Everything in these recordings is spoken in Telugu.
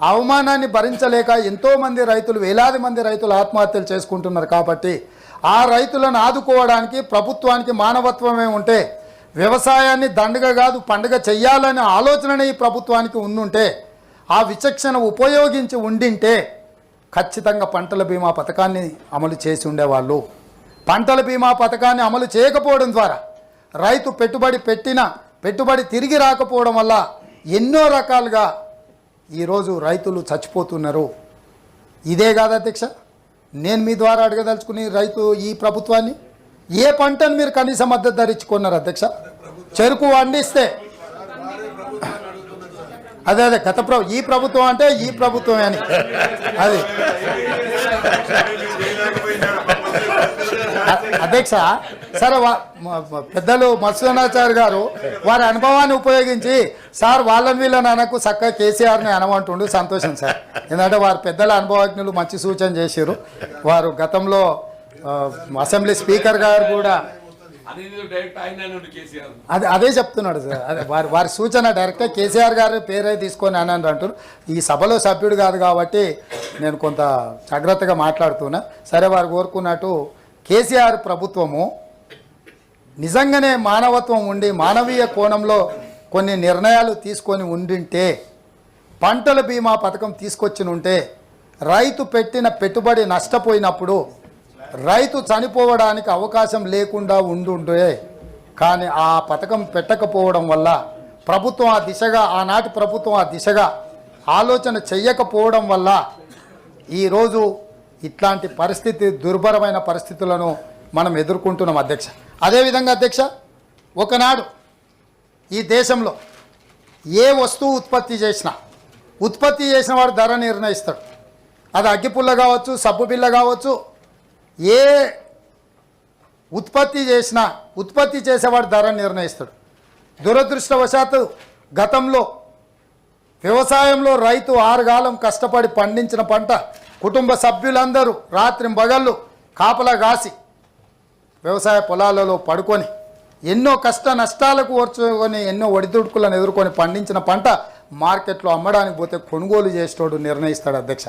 అవమానాన్ని భరించలేక ఎంతో మంది రైతులు వేలాది మంది రైతులు ఆత్మహత్యలు చేసుకుంటున్నారు కాబట్టి ఆ రైతులను ఆదుకోవడానికి ప్రభుత్వానికి మానవత్వమే ఉంటే వ్యవసాయాన్ని దండగ కాదు పండుగ చెయ్యాలనే ఆలోచననే ఈ ప్రభుత్వానికి ఉండుంటే ఆ విచక్షణ ఉపయోగించి ఉండింటే ఖచ్చితంగా పంటల బీమా పథకాన్ని అమలు చేసి ఉండేవాళ్ళు. పంటల బీమా పథకాన్ని అమలు చేయకపోవడం ద్వారా రైతు పెట్టుబడి పెట్టిన పెట్టుబడి తిరిగి రాకపోవడం వల్ల ఎన్నో రకాలుగా ఈరోజు రైతులు చచ్చిపోతున్నారు. ఇదే కాదు అధ్యక్ష నేను మీ ద్వారా అడగదలుచుకుని రైతు ఈ ప్రభుత్వాన్ని ఏ పంటను మీరు కనీస మద్దతు ధరించుకున్నారు అధ్యక్ష? చెరుకు వండిస్తే. అదే అదే గత ప్రభు ఈ ప్రభుత్వం అంటే ఈ ప్రభుత్వమే అని. అది. అధ్యక్ష సరే పెద్దలు మత్స్యనాచారి గారు వారి అనుభవాన్ని ఉపయోగించి సార్ వాళ్ళని వీళ్ళని అనకు చక్కగా కేసీఆర్ని అనమంటుండు. సంతోషం సార్. ఎందుకంటే వారు పెద్దల అనుభవజ్ఞులు మంచి సూచన చేశారు. వారు గతంలో అసెంబ్లీ స్పీకర్ గారు కూడా అదే అదే చెప్తున్నాడు సార్. అదే వారి వారి సూచన డైరెక్ట్గా కేసీఆర్ గారు పేరే తీసుకొని అని అంటారు ఈ సభలో సభ్యుడు కాదు కాబట్టి నేను కొంత జాగ్రత్తగా మాట్లాడుతున్నా. సరే వారు కోరుకున్నట్టు కేసీఆర్ ప్రభుత్వము నిజంగానే మానవత్వం ఉండి మానవీయ కోణంలో కొన్ని నిర్ణయాలు తీసుకొని ఉండింటే పంటల బీమా పథకం తీసుకొచ్చినుంటే రైతు పెట్టిన పెట్టుబడి నష్టపోయినప్పుడు రైతు చనిపోవడానికి అవకాశం లేకుండా ఉండుంటే కానీ ఆ పథకం పెట్టకపోవడం వల్ల ప్రభుత్వం ఆ దిశగా ఆనాటి ప్రభుత్వం ఆ దిశగా ఆలోచన చెయ్యకపోవడం వల్ల ఈరోజు ఇట్లాంటి పరిస్థితి దుర్భరమైన పరిస్థితులను మనం ఎదుర్కొంటున్నాం అధ్యక్ష. అదేవిధంగా అధ్యక్ష ఒకనాడు ఈ దేశంలో ఏ వస్తువు ఉత్పత్తి చేసినా ఉత్పత్తి చేసిన వాడు ధర నిర్ణయిస్తాడు. అది అగ్గిపుల్ల కావచ్చు సబ్బు బిల్ల కావచ్చు ఏ ఉత్పత్తి చేసినా ఉత్పత్తి చేసేవాడు ధర నిర్ణయిస్తాడు. దురదృష్టవశాత్తు గతంలో వ్యవసాయంలో రైతు ఆరుగాలం కష్టపడి పండించిన పంట కుటుంబ సభ్యులందరూ రాత్రి బగళ్ళు కాపలా కాసి వ్యవసాయ పొలాలలో పడుకొని ఎన్నో కష్ట నష్టాలకు ఓర్చుకొని ఎన్నో ఒడిదుడుకులను ఎదుర్కొని పండించిన పంట మార్కెట్లో అమ్మడానికి పోతే కొనుగోలు చేసేటోడు నిర్ణయిస్తాడు అధ్యక్ష.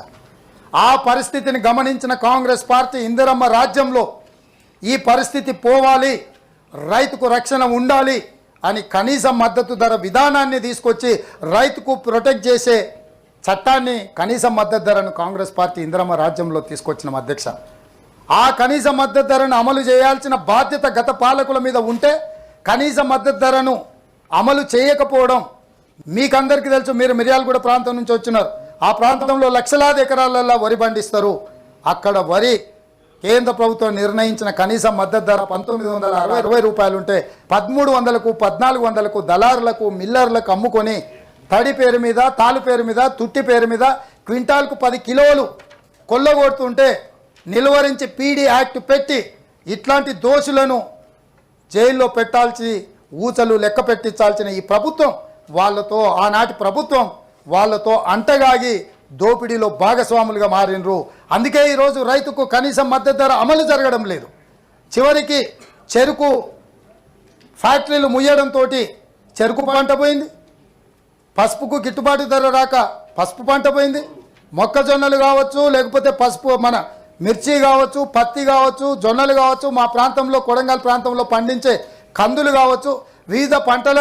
ఆ పరిస్థితిని గమనించిన కాంగ్రెస్ పార్టీ ఇందిరమ్మ రాజ్యంలో ఈ పరిస్థితి పోవాలి రైతుకు రక్షణ ఉండాలి అని కనీస మద్దతు ధర విధానాన్ని తీసుకొచ్చి రైతుకు ప్రొటెక్ట్ చేసే చట్టాన్ని కనీస మద్దతు ధరను కాంగ్రెస్ పార్టీ ఇందిరమ్మ రాజ్యంలో తీసుకొచ్చిన అధ్యక్ష. ఆ కనీస మద్దతు ధరను అమలు చేయాల్సిన బాధ్యత గత పాలకుల మీద ఉంటే కనీస మద్దతు ధరను అమలు చేయకపోవడం మీకందరికీ తెలుసు మీరు మిర్యాలగూడ ప్రాంతం నుంచి వచ్చినారు. ఆ ప్రాంతంలో లక్షలాది ఎకరాలలో వరి పండిస్తారు. అక్కడ వరి కేంద్ర ప్రభుత్వం నిర్ణయించిన కనీస మద్దతు ధర పంతొమ్మిది వందల అరవై ఇరవై రూపాయలు ఉంటే పదమూడు వందలకు పద్నాలుగు వందలకు దళారులకు మిల్లర్లకు అమ్ముకొని తడి పేరు మీద తాలు పేరు మీద తుట్టి పేరు మీద క్వింటాల్కు పది కిలోలు కొల్లగొడుతుంటే నిలువరించి పీడీ యాక్ట్ పెట్టి ఇట్లాంటి దోషులను జైల్లో పెట్టాల్సి ఊచలు లెక్క పెట్టించాల్సిన ఈ ప్రభుత్వం వాళ్ళతో ఆనాటి ప్రభుత్వం వాళ్ళతో అంటగాగి దోపిడీలో భాగస్వాములుగా మారినరు. అందుకే ఈరోజు రైతుకు కనీసం మద్దతు ధర అమలు జరగడం లేదు. చివరికి చెరుకు ఫ్యాక్టరీలు ముయ్యడంతో చెరుకు పంట పోయింది. పసుపుకు గిట్టుబాటు ధర రాక పసుపు పంట పోయింది. మొక్కజొన్నలు కావచ్చు లేకపోతే పసుపు మన మిర్చి కావచ్చు పత్తి కావచ్చు జొన్నలు కావచ్చు మా ప్రాంతంలో కొడంగల్ ప్రాంతంలో పండించే కందులు కావచ్చు వివిధ పంటల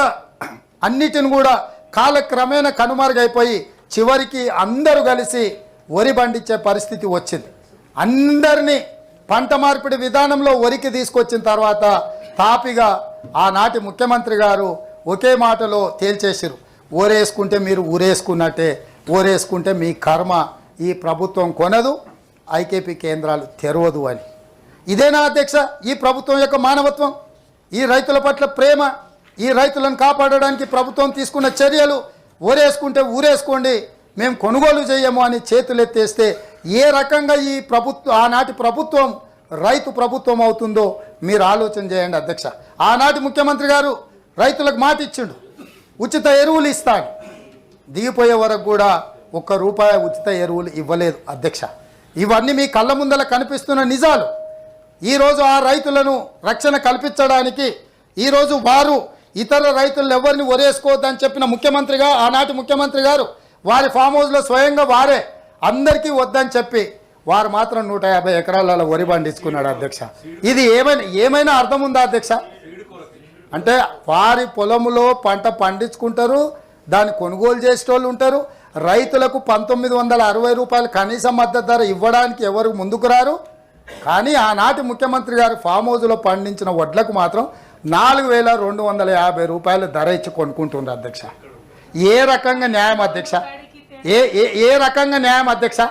అన్నిటిని కూడా కాలక్రమేణా కనుమరుగైపోయి చివరికి అందరూ కలిసి వరి పండించే పరిస్థితి వచ్చింది. అందరినీ పంట మార్పిడి విధానంలో వరికి తీసుకొచ్చిన తర్వాత తాపిగా ఆనాటి ముఖ్యమంత్రి గారు ఒకే మాటలో తేల్చేసిరు ఊరేసుకుంటే మీరు ఊరేసుకున్నట్టే ఊరేసుకుంటే మీ కర్మ ఈ ప్రభుత్వం కొనదు ఐకేపీ కేంద్రాలు తెరవదు అని. ఇదేనా అధ్యక్ష? ఈ ప్రభుత్వం యొక్క మానవత్వం? ఈ రైతుల పట్ల ప్రేమ? ఈ రైతులను కాపాడడానికి ప్రభుత్వం తీసుకున్న చర్యలు? ఊరేసుకుంటే ఊరేసుకోండి మేము కొనుగోలు చేయము అని చేతులెత్తేస్తే ఏ రకంగా ఈ ప్రభుత్వం ఆనాటి ప్రభుత్వం రైతు ప్రభుత్వం అవుతుందో మీరు ఆలోచన చేయండి అధ్యక్ష. ఆనాటి ముఖ్యమంత్రి గారు రైతులకు మాట ఇచ్చిండు. ఉచిత ఎరువులు ఇస్తాడు. దిగిపోయే వరకు కూడా ఒక్క రూపాయి ఉచిత ఎరువులు ఇవ్వలేదు అధ్యక్ష. ఇవన్నీ మీ కళ్ళ ముందల కనిపిస్తున్న నిజాలు. ఈరోజు ఆ రైతులను రక్షణ కల్పించడానికి ఈరోజు వారు ఇతర రైతులు ఎవరిని ఒరేసుకోవద్దని చెప్పిన ముఖ్యమంత్రిగా ఆనాటి ముఖ్యమంత్రి గారు వారి ఫామ్ హౌస్లో స్వయంగా వారే అందరికీ వద్దని చెప్పి వారు మాత్రం నూట యాభై ఎకరాలలో వరి పండించుకున్నాడు అధ్యక్ష. ఇది ఏమైనా ఏమైనా అర్థం ఉందా అధ్యక్ష? అంటే వారి పొలంలో పంట పండించుకుంటారు దాన్ని కొనుగోలు చేసేటోళ్ళు ఉంటారు. రైతులకు పంతొమ్మిది వందల అరవై రూపాయలు కనీస మద్దతు ధర ఇవ్వడానికి ఎవరు ముందుకు రారు. కానీ ఆనాటి ముఖ్యమంత్రి గారు ఫామ్ హౌస్లో పండించిన వడ్లకు మాత్రం నాలుగు వేల రెండు వందల యాభై రూపాయలు ధర ఇచ్చి కొనుక్కుంటుంది అధ్యక్ష. ఏ రకంగా న్యాయం అధ్యక్ష? ఏ ఏ ఏ రకంగా న్యాయం అధ్యక్ష?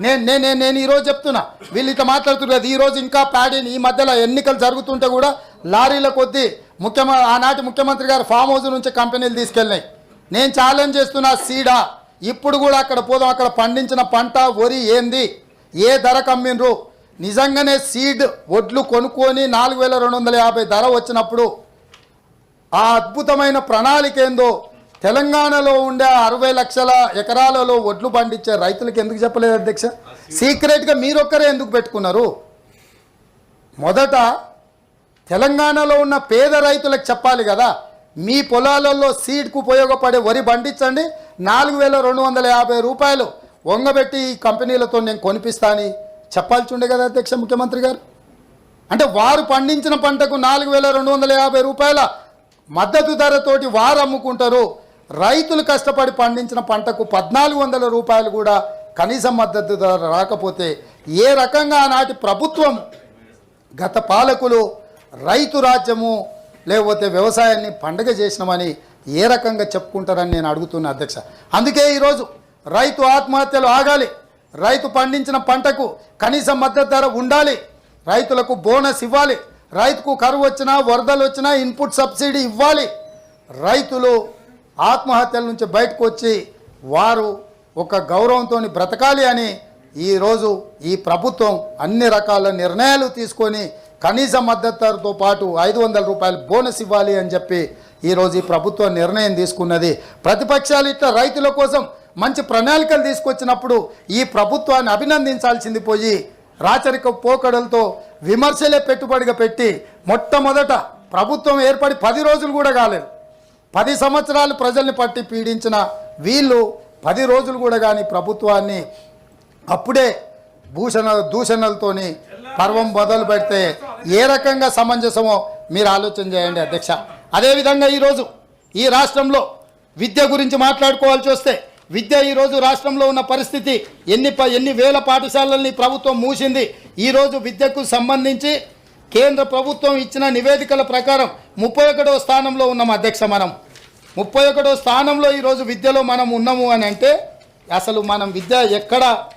నేను నేను నేను- ఈరోజు చెప్తున్నా. వీళ్ళు ఇట్లా మాట్లాడుతున్నారు ఈరోజు ఇంకా ప్యాడీని ఈ మధ్యలో ఎన్నికలు జరుగుతుంటే కూడా లారీల కొద్దీ ముఖ్యమ ఆనాటి ముఖ్యమంత్రి గారు ఫామ్ హౌస్ నుంచి కంపెనీలు తీసుకెళ్ళినాయి. నేను ఛాలెంజ్ చేస్తున్నా సీడా ఇప్పుడు కూడా అక్కడ పోదాం అక్కడ పండించిన పంట వరి ఏంది ఏ ధరకు అమ్మిండ్రు నిజంగానే సీడ్ వడ్లు కొనుక్కొని నాలుగు వేల రెండు వందల యాభై ధర వచ్చినప్పుడు ఆ అద్భుతమైన ప్రణాళిక ఏందో? తెలంగాణలో ఉండే అరవై లక్షల ఎకరాలలో ఒడ్లు పండించే రైతులకు ఎందుకు చెప్పలేదు అధ్యక్ష? సీక్రెట్గా మీరొక్కరే ఎందుకు పెట్టుకున్నారు? మొదట తెలంగాణలో ఉన్న పేద రైతులకు చెప్పాలి కదా మీ పొలాలలో సీడ్కు ఉపయోగపడే వరి పండించండి నాలుగు వేల రెండు వందల యాభై రూపాయలు వంగబెట్టి ఈ కంపెనీలతో నేను కొనిపిస్తా అని చెప్పాల్సి ఉండే కదా అధ్యక్ష ముఖ్యమంత్రి గారు. అంటే వారు పండించిన పంటకు నాలుగు వేల రెండు వందల యాభై రూపాయల మద్దతు ధరతోటి వారు అమ్ముకుంటారు. రైతులు కష్టపడి పండించిన పంటకు పద్నాలుగు వందల రూపాయలు కూడా కనీస మద్దతు ధర రాకపోతే ఏ రకంగా ఆనాటి ప్రభుత్వం గత పాలకులు రైతు రాజ్యము లేకపోతే వ్యవసాయాన్ని పండగ చేసినామని ఏ రకంగా చెప్పుకుంటారని నేను అడుగుతున్నా అధ్యక్ష. అందుకే ఈరోజు రైతు ఆత్మహత్యలు ఆగాలి. రైతు పండించిన పంటకు కనీస మద్దతు ధర ఉండాలి. రైతులకు బోనస్ ఇవ్వాలి. రైతుకు కరువు వచ్చినా వరదలు వచ్చినా ఇన్పుట్ సబ్సిడీ ఇవ్వాలి. రైతులు ఆత్మహత్యల నుంచి బయటకు వచ్చి వారు ఒక గౌరవంతో బ్రతకాలి అని ఈరోజు ఈ ప్రభుత్వం అన్ని రకాల నిర్ణయాలు తీసుకొని కనీస మద్దతుతో పాటు ఐదు వందల రూపాయలు బోనస్ ఇవ్వాలి అని చెప్పి ఈరోజు ఈ ప్రభుత్వం నిర్ణయం తీసుకున్నది. ప్రతిపక్షాలు ఇట్లా రైతుల కోసం మంచి ప్రణాళికలు తీసుకొచ్చినప్పుడు ఈ ప్రభుత్వాన్ని అభినందించాల్సింది పోయి రాచరిక పోకడలతో విమర్శలే పెట్టుబడిగా పెట్టి మొట్టమొదట ప్రభుత్వం ఏర్పడి పది రోజులు కూడా కాలేదు. పది సంవత్సరాలు ప్రజల్ని పట్టి పీడించిన వీళ్ళు పది రోజులు కూడా కానీ ప్రభుత్వాన్ని అప్పుడే భూషణ దూషణలతోని పర్వం మొదలు పెడితే ఏ రకంగా సమంజసమో మీరు ఆలోచన చేయండి అధ్యక్ష. అదేవిధంగా ఈరోజు ఈ రాష్ట్రంలో విద్య గురించి మాట్లాడుకోవాల్సి వస్తే విద్య ఈరోజు రాష్ట్రంలో ఉన్న పరిస్థితి ఎన్ని ప ఎన్ని వేల పాఠశాలల్ని ప్రభుత్వం మూసింది ఈరోజు విద్యకు సంబంధించి కేంద్ర ప్రభుత్వం ఇచ్చిన నివేదికల ప్రకారం ముప్పై ఒకటో స్థానంలో ఉన్నాం అధ్యక్ష మనం. ముప్పై ఒకటో స్థానంలో ఈరోజు విద్యలో మనం ఉన్నాము అని అంటే అసలు మనం విద్య ఎక్కడ